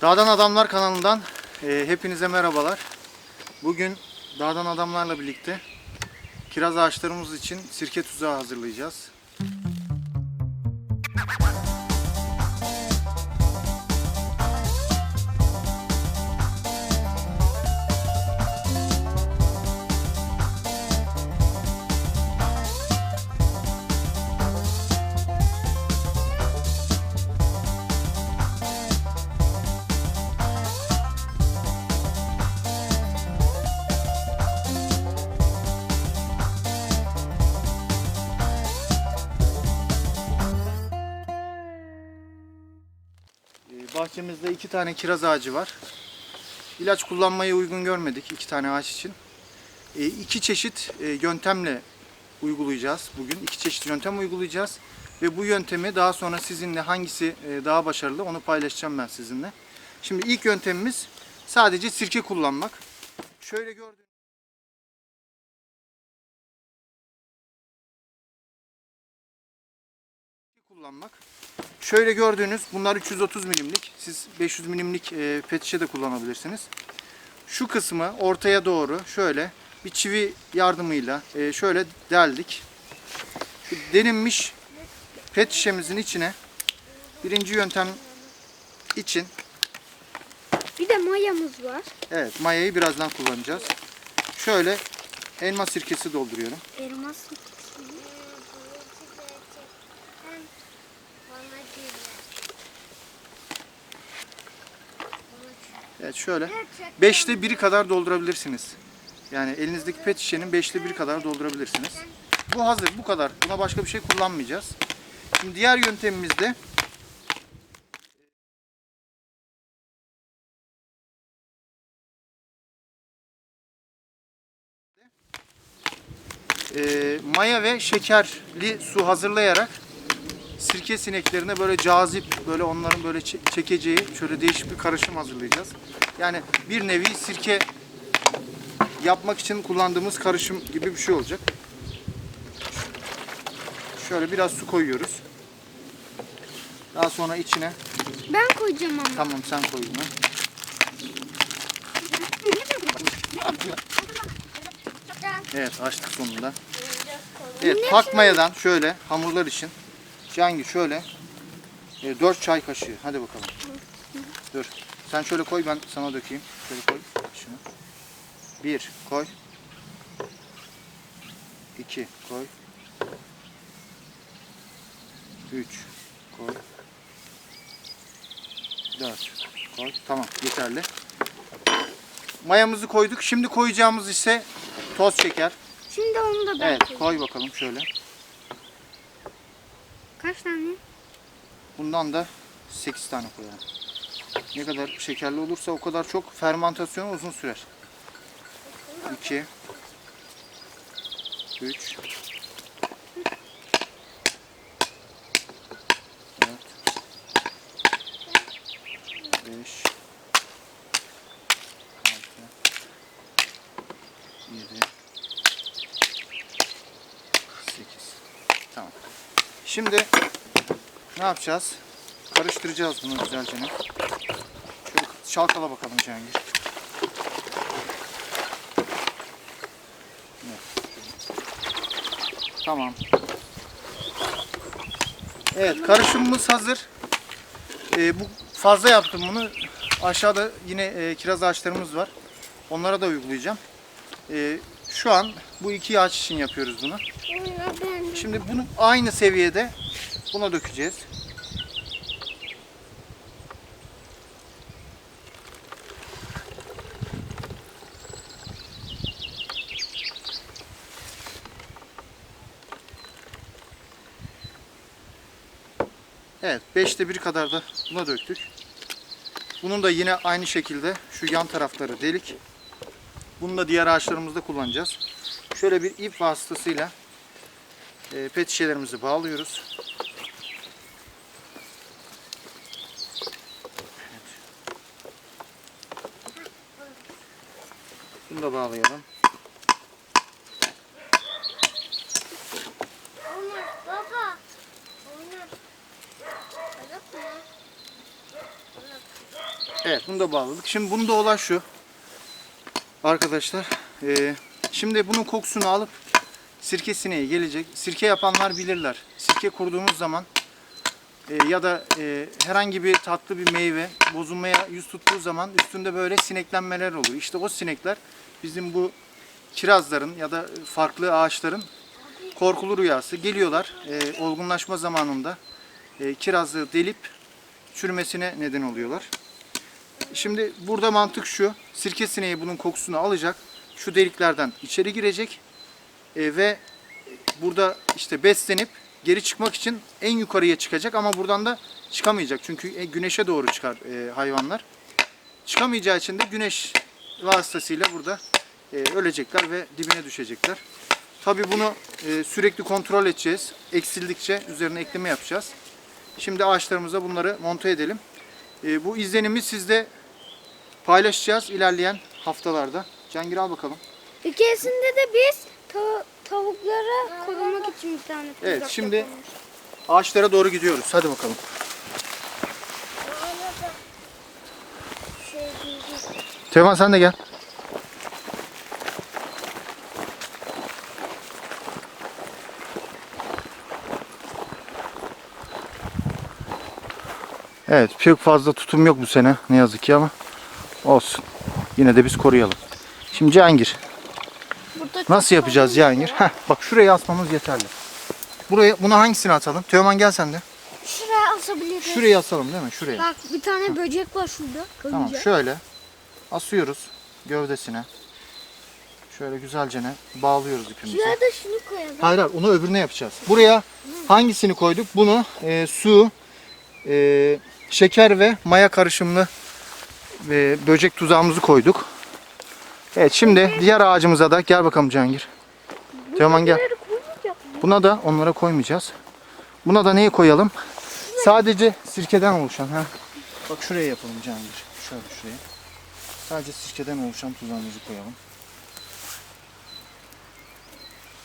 Dağdan Adamlar kanalından e, hepinize merhabalar. Bugün Dağdan Adamlarla birlikte kiraz ağaçlarımız için sirke tuzağı hazırlayacağız. Bahçemizde iki tane kiraz ağacı var. İlaç kullanmayı uygun görmedik iki tane ağaç için. E, iki çeşit e, yöntemle uygulayacağız bugün. İki çeşit yöntem uygulayacağız. Ve bu yöntemi daha sonra sizinle hangisi e, daha başarılı onu paylaşacağım ben sizinle. Şimdi ilk yöntemimiz sadece sirke kullanmak. Şöyle gördüğünüz kullanmak. Şöyle gördüğünüz bunlar 330 milimlik. Siz 500 milimlik e, pet şişe de kullanabilirsiniz. Şu kısmı ortaya doğru şöyle bir çivi yardımıyla e, şöyle deldik. Şu delinmiş pet şişemizin içine birinci yöntem için Bir de mayamız var. evet mayayı birazdan kullanacağız. Şöyle elma sirkesi dolduruyorum. Elmas. Evet şöyle beşte biri kadar doldurabilirsiniz. Yani elinizdeki pet şişenin beşte biri kadar doldurabilirsiniz. Bu hazır bu kadar. Buna başka bir şey kullanmayacağız. Şimdi diğer yöntemimizde e, maya ve şekerli su hazırlayarak sirke sineklerine böyle cazip böyle onların böyle çe- çekeceği şöyle değişik bir karışım hazırlayacağız. Yani bir nevi sirke yapmak için kullandığımız karışım gibi bir şey olacak. Şöyle biraz su koyuyoruz. Daha sonra içine Ben koyacağım ama. tamam sen koy bunu. Evet açtık sonunda. Evet pak mayadan şöyle hamurlar için Cengi şöyle e, 4 çay kaşığı. Hadi bakalım. Dur. Sen şöyle koy ben sana dökeyim. Şöyle koy şunu. 1 koy. 2 koy. 3 koy. 4 koy. Tamam yeterli. Mayamızı koyduk. Şimdi koyacağımız ise toz şeker. Şimdi onu da ben Evet koy bakalım şöyle. Kaç tane? Bundan da 8 tane koyalım. Ne kadar şekerli olursa o kadar çok fermantasyonu uzun sürer. 2 3 4 5 6 7 8 Tamam. Şimdi ne yapacağız? Karıştıracağız bunu güzelce. Şöyle çalkala bakalım Cihangir. Evet. Tamam. Evet karışımımız hazır. Ee, bu fazla yaptım bunu. Aşağıda yine e, kiraz ağaçlarımız var. Onlara da uygulayacağım. Ee, şu an bu iki ağaç için yapıyoruz bunu. Şimdi bunu aynı seviyede buna dökeceğiz. Evet, beşte bir kadar da buna döktük. Bunun da yine aynı şekilde şu yan tarafları delik. Bunu da diğer ağaçlarımızda kullanacağız. Şöyle bir ip vasıtasıyla e, pet şişelerimizi bağlıyoruz. Evet. Bunu da bağlayalım. Evet bunu da bağladık. Şimdi bunda olay şu. Arkadaşlar. e, şimdi bunun kokusunu alıp sirke sineği gelecek. Sirke yapanlar bilirler. Sirke kurduğumuz zaman e, ya da e, herhangi bir tatlı bir meyve bozulmaya yüz tuttuğu zaman üstünde böyle sineklenmeler olur. İşte o sinekler bizim bu kirazların ya da farklı ağaçların korkulu rüyası. Geliyorlar e, olgunlaşma zamanında e, kirazı delip çürümesine neden oluyorlar. Şimdi burada mantık şu. Sirke sineği bunun kokusunu alacak. Şu deliklerden içeri girecek. E, ve burada işte beslenip geri çıkmak için en yukarıya çıkacak ama buradan da çıkamayacak. Çünkü e, güneşe doğru çıkar e, hayvanlar. Çıkamayacağı için de güneş vasıtasıyla burada e, ölecekler ve dibine düşecekler. Tabii bunu e, sürekli kontrol edeceğiz. Eksildikçe üzerine ekleme yapacağız. Şimdi ağaçlarımıza bunları monte edelim. E, bu izlenimi sizde paylaşacağız ilerleyen haftalarda. Cengir al bakalım. Bir keresinde de biz ta- tavuklara korumak için bir tane Evet, tuzak şimdi- yapılmış. Ağaçlara doğru gidiyoruz. Hadi bakalım. Teoman sen de gel. Evet, pek fazla tutum yok bu sene ne yazık ki ama olsun. Yine de biz koruyalım. Şimdi Cihangir, nasıl yapacağız Cihangir? Heh, bak şuraya asmamız yeterli. Buraya, buna hangisini atalım? Teoman gel sen de. Şuraya asabiliriz. Şuraya asalım değil mi? Şuraya. Bak bir tane böcek var şurada. Tamam şöyle asıyoruz gövdesine. Şöyle güzelce ne bağlıyoruz ipimizi. Şuraya da şunu koyalım. Hayır hayır onu öbürüne yapacağız. Buraya hangisini koyduk? Bunu e, su, e, şeker ve maya karışımlı e, böcek tuzağımızı koyduk. Evet şimdi diğer ağacımıza da gel bakalım Cihangir. Teoman gel. Buna da onlara koymayacağız. Buna da neyi koyalım? Sadece sirkeden oluşan. Ha. Bak şuraya yapalım Cihangir. Şöyle şuraya. Sadece sirkeden oluşan tuzağımızı koyalım.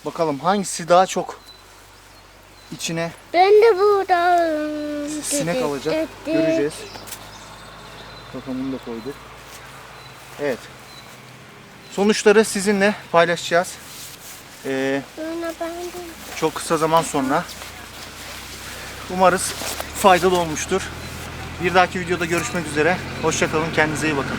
Bakalım hangisi daha çok içine Ben de burada. sinek alacak. Göreceğiz. Bunu da koyduk. Evet. Sonuçları sizinle paylaşacağız. Ee, çok kısa zaman sonra. Umarız faydalı olmuştur. Bir dahaki videoda görüşmek üzere. Hoşçakalın. Kendinize iyi bakın.